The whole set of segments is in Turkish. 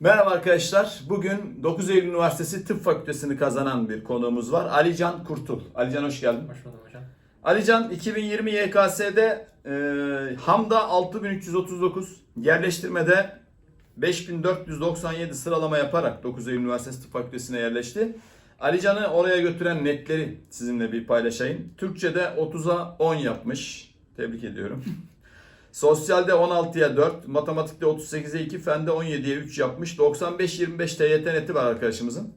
Merhaba arkadaşlar. Bugün 9 Eylül Üniversitesi Tıp Fakültesini kazanan bir konuğumuz var. Alican Kurtul. Alican hoş geldin. Hoş buldum hocam. Alican 2020 YKS'de e, Hamda 6339, yerleştirmede 5497 sıralama yaparak 9 Eylül Üniversitesi Tıp Fakültesine yerleşti. Alican'ı oraya götüren netleri sizinle bir paylaşayım. Türkçe'de 30'a 10 yapmış. Tebrik ediyorum. Sosyalde 16'ya 4, matematikte 38'e 2, fende 17'ye 3 yapmış. 95-25 TYT neti var arkadaşımızın.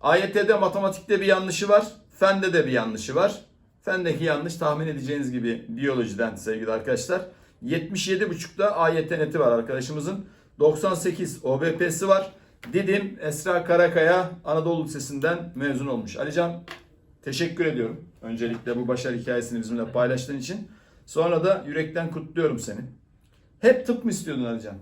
AYT'de matematikte bir yanlışı var. Fende de bir yanlışı var. Fendeki yanlış tahmin edeceğiniz gibi biyolojiden sevgili arkadaşlar. 77.5'da AYT neti var arkadaşımızın. 98 OBP'si var. Didim Esra Karakaya Anadolu Lisesi'nden mezun olmuş. Alican teşekkür ediyorum. Öncelikle bu başarı hikayesini bizimle paylaştığın için. Sonra da yürekten kutluyorum seni. Hep tıp mı istiyordun Alican?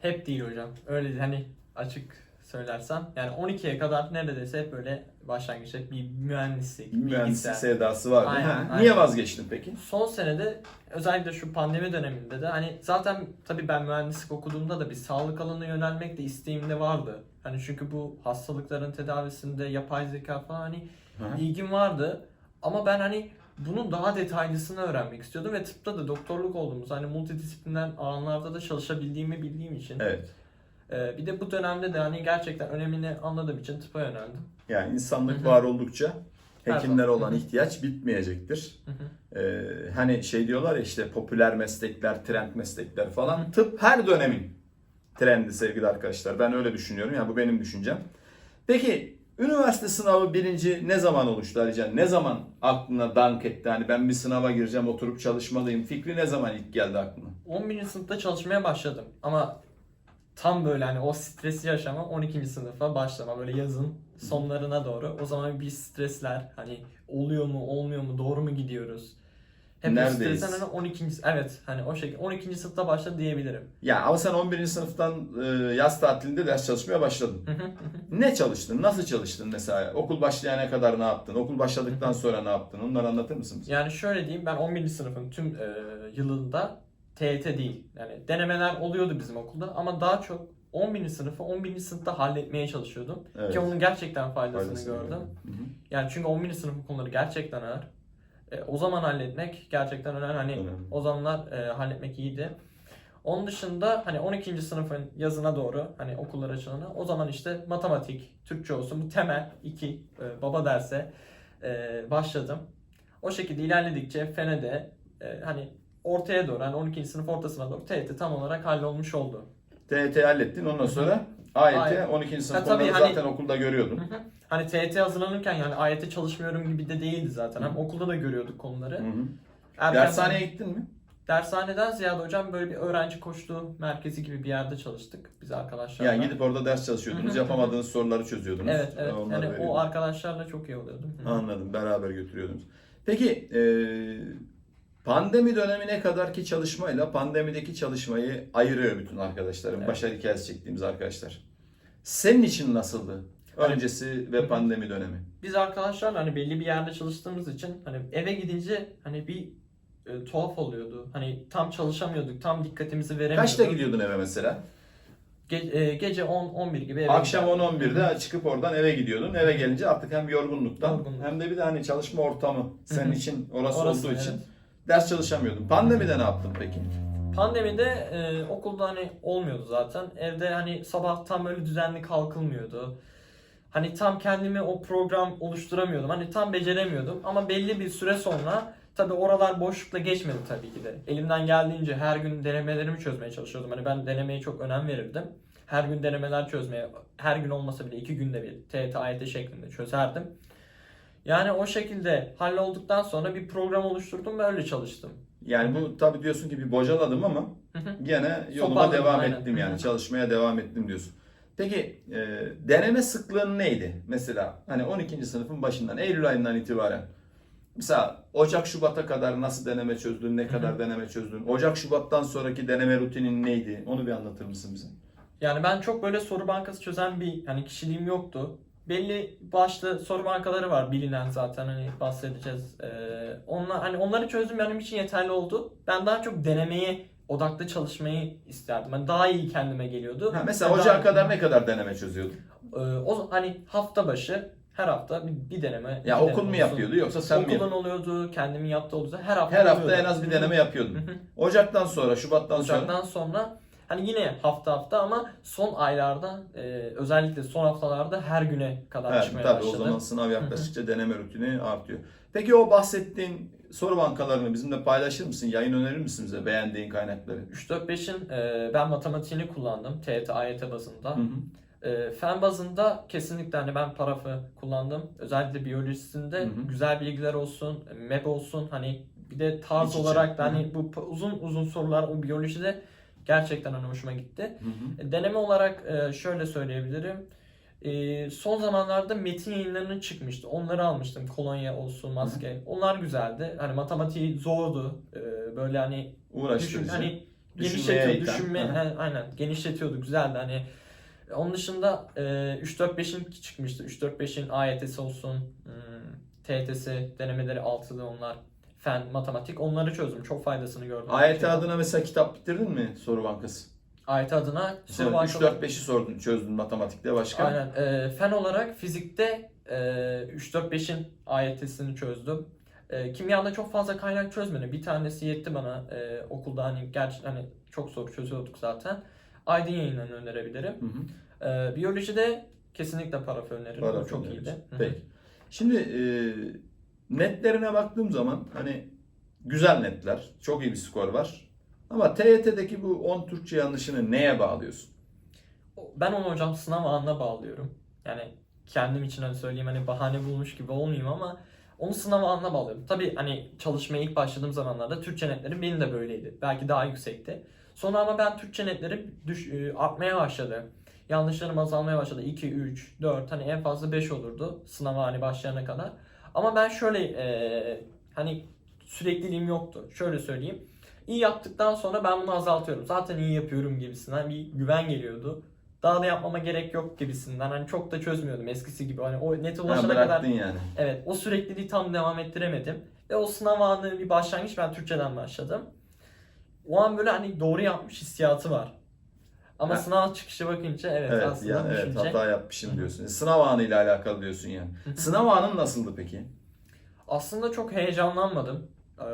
Hep değil hocam. Öyle değil. hani açık söylersem. Yani 12'ye kadar neredeyse hep böyle başlangıçta bir mühendislik, Mühendislik bilgisayar. sevdası vardı. Aynen, Ha, aynen. Niye vazgeçtin peki? Son senede özellikle şu pandemi döneminde de hani zaten tabii ben mühendislik okuduğumda da bir sağlık alanına yönelmek de isteğimde vardı. Hani çünkü bu hastalıkların tedavisinde yapay zeka falan hani Hı. ilgim vardı. Ama ben hani bunun daha detaylısını öğrenmek istiyordum ve tıpta da doktorluk olduğumuz hani multidisipliner alanlarda da çalışabildiğimi bildiğim için. Evet. Ee, bir de bu dönemde de hani gerçekten önemini anladığım için tıpa yöneldim. Yani insanlık Hı hı. var oldukça zaman. olan ihtiyaç bitmeyecektir. Ee, hani şey diyorlar ya işte popüler meslekler, trend meslekler falan. Tıp her dönemin trendi sevgili arkadaşlar. Ben öyle düşünüyorum. Yani bu benim düşüncem. Peki üniversite sınavı birinci ne zaman oluştu Alican? Ne zaman aklına dank etti? Hani ben bir sınava gireceğim, oturup çalışmalıyım. Fikri ne zaman ilk geldi aklına? 11. sınıfta çalışmaya başladım ama tam böyle hani o stresi yaşama 12. sınıfa başlama böyle yazın sonlarına doğru. O zaman bir stresler hani oluyor mu olmuyor mu doğru mu gidiyoruz? Hep Neredeyiz? hani 12. evet hani o şekilde 12. sınıfta başladı diyebilirim. Ya ama sen 11. sınıftan e, yaz tatilinde ders çalışmaya başladın. Ne çalıştın? Nasıl çalıştın mesela? Okul başlayana kadar ne yaptın? Okul başladıktan sonra ne yaptın? Onları anlatır mısın bize? Yani şöyle diyeyim ben 11. sınıfın tüm e, yılında TET değil. Yani denemeler oluyordu bizim okulda ama daha çok 11. sınıfı 11. sınıfta halletmeye çalışıyordum. Evet. Ki onun gerçekten faydasını Faydasını gördüm. Hı hı. Yani çünkü 11. sınıf konuları gerçekten ağır. E, o zaman halletmek gerçekten önemli. Hani Önemli. o zamanlar e, halletmek iyiydi. Onun dışında hani 12. sınıfın yazına doğru hani okullar açılana o zaman işte matematik, Türkçe olsun bu temel iki e, baba derse e, başladım. O şekilde ilerledikçe fene de e, hani ortaya doğru hani 12. sınıf ortasına doğru TET tam olarak hallolmuş oldu. TYT hallettin. Ondan sonra AYT Aynen. 12. sınıf tabii onları hani- zaten okulda görüyordun. Hı hı. Hani TET hazırlanırken yani AYT çalışmıyorum gibi de değildi zaten. Hem okulda da görüyorduk konuları. Hı. Erken- Dershaneye gittin mi? Dershaneden ziyade hocam böyle bir öğrenci koçluğu merkezi gibi bir yerde çalıştık biz arkadaşlarla. Yani gidip orada ders çalışıyordunuz. Hı hı. Yapamadığınız soruları çözüyordunuz. Evet evet. Onları Yani o veriyordunuz. arkadaşlarla çok iyi oluyordu. Hı. Anladım. Beraber götürüyordunuz. Peki e, pandemi dönemine kadarki çalışmayla pandemideki çalışmayı ayırıyor bütün arkadaşlarım. Evet. Başarı hikayesi çektiğimiz arkadaşlar. Senin için nasıldı? Öncesi ve pandemi dönemi. Biz arkadaşlarla hani belli bir yerde çalıştığımız için hani eve gidince hani bir e, tuhaf oluyordu. Hani tam çalışamıyorduk, tam dikkatimizi veremiyorduk. Kaçta gidiyordun eve mesela? Ge- e, gece 10-11 gibi eve Akşam giderdim. 10-11'de çıkıp oradan eve gidiyordun. Eve gelince artık hem yorgunluktan Yorgunluk. hem de bir de hani çalışma ortamı senin için orası, Orası, olduğu için evet. Ders çalışamıyordun. Pandemide ne yaptın peki? Pandemide e, okulda hani olmuyordu zaten. Evde hani sabah tam böyle düzenli kalkılmıyordu. Hani tam kendimi o program oluşturamıyordum. Hani tam beceremiyordum. Ama belli bir süre sonra tabii oralar boşlukla geçmedi tabii ki de. Elimden geldiğince her gün denemelerimi çözmeye çalışıyordum. Hani ben denemeye çok önem verirdim. Her gün denemeler çözmeye, her gün olmasa bile iki günde bir TET, AYT şeklinde çözerdim. Yani o şekilde hallolduktan sonra bir program oluşturdum ve öyle çalıştım. Yani bu tabii diyorsun ki bir bocaladım ama gene yoluma Toparladım, devam aynen. ettim yani çalışmaya devam ettim diyorsun. Peki e, deneme sıklığın neydi? Mesela hani 12. sınıfın başından Eylül ayından itibaren mesela Ocak Şubat'a kadar nasıl deneme çözdün, ne kadar deneme çözdün? Ocak Şubat'tan sonraki deneme rutinin neydi? Onu bir anlatır mısın bize? Yani ben çok böyle soru bankası çözen bir hani kişiliğim yoktu. Belli başlı soru bankaları var bilinen zaten hani bahsedeceğiz. Ee, onlar hani onları çözdüm benim için yeterli oldu. Ben daha çok denemeye odaklı çalışmayı isterdim. Hani daha iyi kendime geliyordu. Ha, mesela ocağa daha- kadar ne kadar deneme çözüyordun? Ee, o hani hafta başı her hafta bir, bir deneme. Ya okul deneme mu yapıyordu yoksa sen mi Okulun oluyordu, kendimin yaptığı oluyordu. Her hafta Her hafta oluyordu. en az bir deneme hı. Ocaktan sonra, Şubat'tan sonra Ocaktan sonra hani yine hafta hafta ama son aylarda e, özellikle son haftalarda her güne kadar Evet, çıkmaya tabii o başladı. zaman sınav yaklaştıkça deneme rutini artıyor. Peki o bahsettiğin soru bankalarını bizimle paylaşır mısın? Yayın önerir misin bize beğendiğin kaynakları? 3-4-5'in e, ben matematiğini kullandım TET, AYT bazında. Hı hı. E, fen bazında kesinlikle hani ben parafı kullandım. Özellikle biyolojisinde Hı hı. güzel bilgiler olsun, MEB olsun hani bir de tarz İç olarak da hani bu uzun uzun sorular o biyolojide gerçekten hani hoşuma gitti. Hı hı. E, Deneme olarak e, şöyle söyleyebilirim. E, son zamanlarda metin yayınlarının çıkmıştı. Onları almıştım. Kolonya olsun, maske. Onlar güzeldi. Hani matematiği zordu. Böyle hani düşün, Uğraştırıcı. hani Düşünmeye genişletiyordu. iten. Düşünme, Hı hı. he, aynen genişletiyordu. Güzeldi hani. Onun dışında e, 3-4-5'in çıkmıştı. 3-4-5'in AYT'si olsun, TYT'si, denemeleri 6'dı onlar. Fen, matematik onları çözdüm. Çok faydasını gördüm. AYT adına mesela kitap bitirdin mi soru bankası? AYT adına Sen soru 3 bankaları- 4 5'i sordun, çözdün matematikte başka. Aynen. E, fen olarak fizikte e, 3-4-5'in AYT'sini çözdüm. E, kimyada çok fazla kaynak çözmedim. Bir tanesi yetti bana e, okulda hani gerçi hani çok soru çözüyorduk zaten. Aydın yayınlarını önerebilirim. Hı hı. E, biyolojide kesinlikle paraf öneririm. Paraf çok iyiydi. Hı hı. Peki. Şimdi e, netlerine baktığım zaman hani güzel netler, çok iyi bir skor var. Ama TYT'deki bu 10 Türkçe yanlışını neye bağlıyorsun? Ben onu hocam sınav anına bağlıyorum. Yani kendim için hani söyleyeyim hani bahane bulmuş gibi olmayayım ama onu sınav anına bağlıyorum. Tabii hani çalışmaya ilk başladığım zamanlarda Türkçe netlerim benim de böyleydi. Belki daha yüksekti. Sonra ama ben Türkçe netlerim düş, e, artmaya başladı. Yanlışlarım azalmaya başladı. 2, 3, 4 hani en fazla 5 olurdu sınava hani başlayana kadar. Ama ben şöyle e, hani sürekliliğim yoktu. Şöyle söyleyeyim. İyi yaptıktan sonra ben bunu azaltıyorum. Zaten iyi yapıyorum gibisinden bir güven geliyordu. Daha da yapmama gerek yok gibisinden. Hani çok da çözmüyordum eskisi gibi. Hani o nete Ha, ulaşana kadar yani. evet o sürekliliği tam devam ettiremedim. Ve o sınav anı bir başlangıç ben Türkçeden başladım. O an böyle hani doğru yapmış hissiyatı var. Ama Ha. sınav çıkışı bakınca evet, Evet, aslında yani evet düşünce. hata yapmışım diyorsun. Sınav anıyla alakalı diyorsun yani. Sınav anın nasıldı peki? Aslında çok heyecanlanmadım. Ee,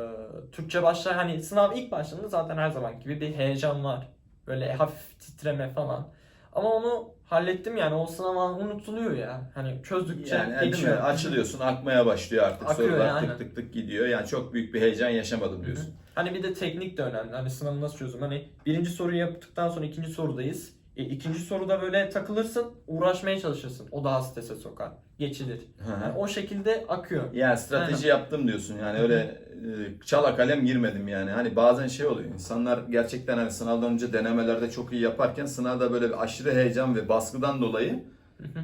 Türkçe başlar hani sınav ilk başladığında zaten her zaman gibi bir heyecan var. Böyle hafif titreme falan. Ama onu hallettim yani o sınav anı unutuluyor ya. Hani çözdükçe Yani değil mi? açılıyorsun, akmaya başlıyor artık. Akıyor Sorular yani, tık tık tık gidiyor. Yani çok büyük bir heyecan yaşamadım diyorsun. Hani bir de teknik de önemli. Hani sınavı nasıl çözüm? Hani birinci soruyu yaptıktan sonra ikinci sorudayız. E, ikinci soruda böyle takılırsın, uğraşmaya çalışırsın. O daha strese sokar. Geçilir. Yani o şekilde akıyor. Yani strateji yaptım diyorsun yani öyle e, çala kalem girmedim yani. Hani bazen şey oluyor insanlar gerçekten hani sınavdan önce denemelerde çok iyi yaparken sınavda böyle bir aşırı heyecan ve baskıdan dolayı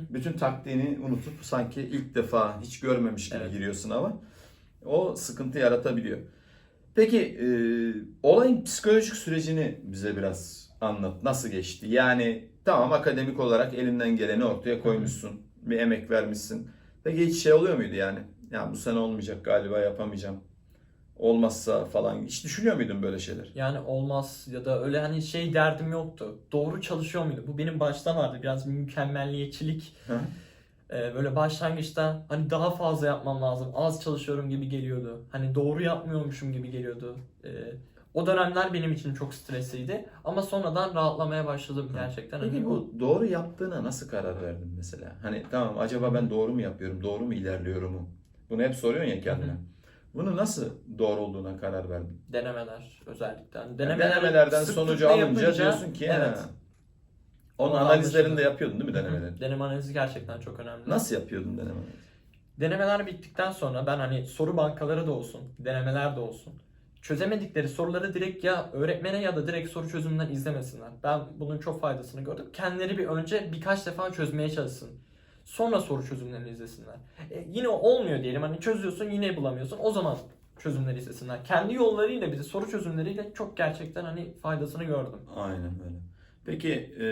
bütün taktiğini unutup sanki ilk defa hiç görmemiş gibi Evet. giriyor sınava. O sıkıntı yaratabiliyor. Peki e, olayın psikolojik sürecini bize biraz anlat. Nasıl geçti? Yani tamam akademik olarak elinden geleni ortaya koymuşsun. Bir emek vermişsin. Peki hiç şey oluyor muydu yani? Ya bu sene olmayacak galiba yapamayacağım. Olmazsa falan. Hiç düşünüyor muydun böyle şeyler? Yani olmaz ya da öyle hani şey derdim yoktu. Doğru çalışıyor muydu? Bu benim başta vardı. Biraz bir mükemmelliyetçilik. Ee, böyle başlangıçta hani daha fazla yapmam lazım. Az çalışıyorum gibi geliyordu. Hani doğru yapmıyormuşum gibi geliyordu. Ee, o dönemler benim için çok stresliydi. Ama sonradan rahatlamaya başladım gerçekten. Peki Hani bu doğru yaptığına nasıl karar verdin mesela? Hani tamam acaba ben doğru mu yapıyorum? Doğru mu ilerliyorum? Bunu hep soruyorsun ya kendine. Hı hı. Bunu nasıl doğru olduğuna karar verdin? denemeler özellikle. Hani Denemelerden sıklıkla sonucu alınca yapınca- diyorsun ki evet. ha. Onun Onu analizlerini de yapıyordun değil mi denemeleri? Deneme analizi gerçekten çok önemli. Nasıl yapıyordun denemeleri? Denemeler bittikten sonra ben hani soru bankaları da olsun, denemeler de olsun. Çözemedikleri soruları direkt ya öğretmene ya da direkt soru çözümünden izlemesinler. Ben bunun çok faydasını gördüm. Kendileri bir önce birkaç defa çözmeye çalışsın. Sonra soru çözümlerini izlesinler. E, yine olmuyor diyelim hani çözüyorsun yine bulamıyorsun. O zaman çözümleri izlesinler. Kendi yollarıyla bize soru çözümleriyle çok gerçekten hani faydasını gördüm. Aynen öyle. Peki e,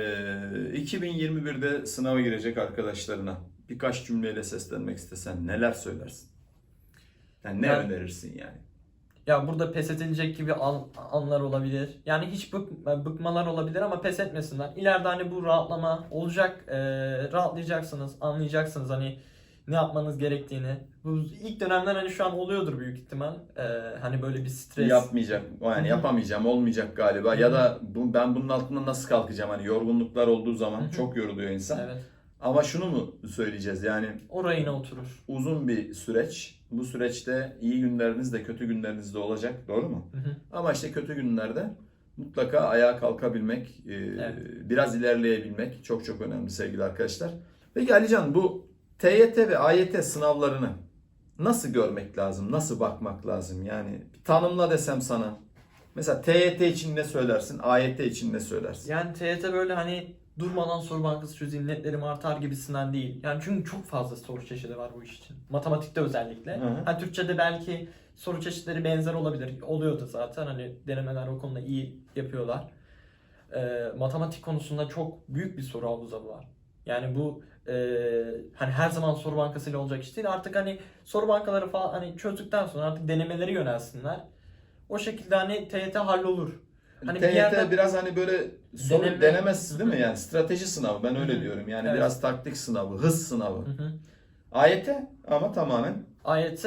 2021'de sınava girecek arkadaşlarına birkaç cümleyle seslenmek istesen neler söylersin? Yani ne Ben- önerirsin yani? Ya burada pes edilecek gibi an- anlar olabilir. Yani hiç bık, bıkmalar olabilir ama pes etmesinler. İleride hani bu rahatlama olacak. Ee, rahatlayacaksınız, anlayacaksınız hani ne yapmanız gerektiğini. Bu ilk dönemler hani şu an oluyordur büyük ihtimal. Ee, hani böyle bir stres. Yapmayacak. Yani yapamayacağım, olmayacak galiba. Ya da bu, ben bunun altından nasıl kalkacağım? Hani yorgunluklar olduğu zaman çok yoruluyor insan. Evet. Ama şunu mu söyleyeceğiz? Yani O rayına oturur. uzun bir süreç. Bu süreçte iyi günleriniz de kötü günleriniz de olacak. Doğru mu? Hı hı. Ama işte kötü günlerde mutlaka ayağa kalkabilmek, e, Evet. biraz ilerleyebilmek çok çok önemli sevgili arkadaşlar. Peki Alican bu TYT ve AYT sınavlarını nasıl görmek lazım? Nasıl bakmak lazım? Yani tanımla desem sana. Mesela TYT için ne söylersin? AYT için ne söylersin? Yani TYT böyle hani durmadan soru bankası çözeyim netlerim artar gibisinden değil. Yani çünkü çok fazla soru çeşidi var bu iş için. Matematikte özellikle. Hı hı. Ha, Türkçe'de belki soru çeşitleri benzer olabilir. Oluyordu zaten hani denemeler o konuda iyi yapıyorlar. Ee, matematik konusunda çok büyük bir soru havuzu var. Yani bu e, hani her zaman soru bankasıyla olacak iş değil. Artık hani soru bankaları falan hani çözdükten sonra artık denemeleri yönelsinler. O şekilde hani TYT hallolur. Hani bir TYT yerden- biraz hani böyle soru Deneme. denemesi değil mi? Yani strateji sınavı ben öyle diyorum. Yani Evet. biraz taktik sınavı, hız sınavı. AYT ama tamamen AYT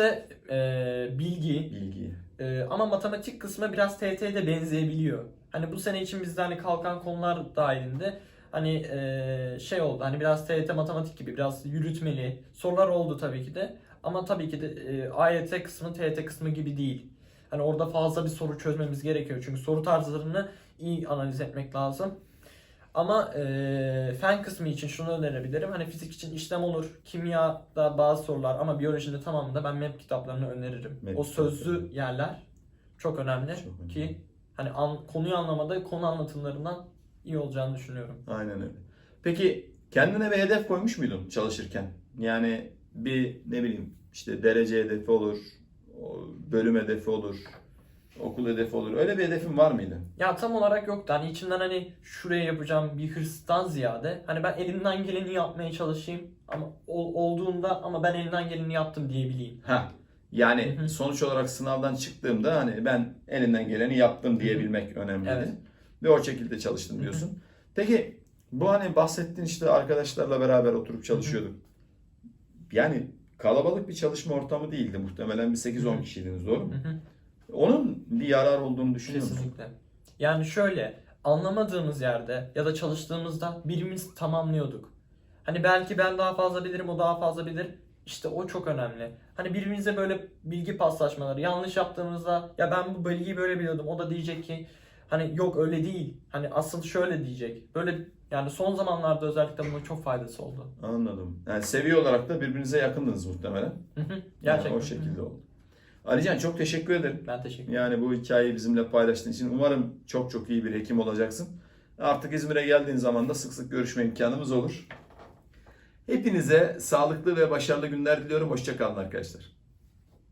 e, bilgi bilgi. e, ama matematik kısmı biraz TYT'ye de benzeyebiliyor. Hani bu sene için bizde hani kalkan konular dahilinde hani e, şey oldu hani biraz TYT matematik gibi biraz yürütmeli sorular oldu tabii ki de ama tabii ki de e, AYT kısmı TYT kısmı gibi değil. Hani orada fazla bir soru çözmemiz gerekiyor çünkü soru tarzlarını iyi analiz etmek lazım. Ama e, fen kısmı için şunu önerebilirim. Hani fizik için işlem olur. Kimyada bazı sorular ama biyolojide tamamında ben MEP kitaplarını öneririm. MEP o sözlü kitapları. yerler çok önemli Çok önemli. ki hani an- konuyu anlamada konu anlatımlarından iyi olacağını düşünüyorum. Aynen öyle. Peki kendine bir hedef koymuş muydun çalışırken? Yani bir ne bileyim işte derece hedefi olur, bölüm hedefi olur, okul hedefi olur. Öyle bir hedefin var mıydı? Ya tam olarak yoktu. Hani içimden hani şuraya yapacağım bir hırstan ziyade hani ben elimden geleni yapmaya çalışayım ama ol- olduğunda ama ben elimden geleni yaptım diyebileyim. Ha. Yani Hı hı. sonuç olarak sınavdan çıktığımda hani ben elinden geleni yaptım diyebilmek önemliydi. Evet. Ve o şekilde çalıştım diyorsun. Peki bu hani bahsettiğin işte arkadaşlarla beraber oturup çalışıyorduk. Yani kalabalık bir çalışma ortamı değildi muhtemelen bir 8-10 Hı hı. kişiydiniz doğru mu? Hı hı. Onun bir yarar olduğunu düşünüyor musun? Kesinlikle. Yani şöyle anlamadığımız yerde ya da çalıştığımızda birimiz tamamlıyorduk. Hani belki ben daha fazla bilirim, o daha fazla bilir. İşte o çok önemli. Hani birbirimize böyle bilgi paslaşmaları. Yanlış yaptığımızda ya ben bu bilgiyi böyle biliyordum. O da diyecek ki hani yok öyle değil. Hani asıl şöyle diyecek. Böyle yani son zamanlarda özellikle bunun çok faydası oldu. Anladım. Yani seviye olarak da birbirinize yakındınız muhtemelen. Hı. Yani Gerçekten. o şekilde oldu. Alican çok teşekkür ederim. Ben teşekkür ederim. Yani bu hikayeyi bizimle paylaştığın için umarım çok çok iyi bir hekim olacaksın. Artık İzmir'e geldiğin zaman da sık sık görüşme imkanımız olur. Hepinize sağlıklı ve başarılı günler diliyorum. Hoşçakalın arkadaşlar.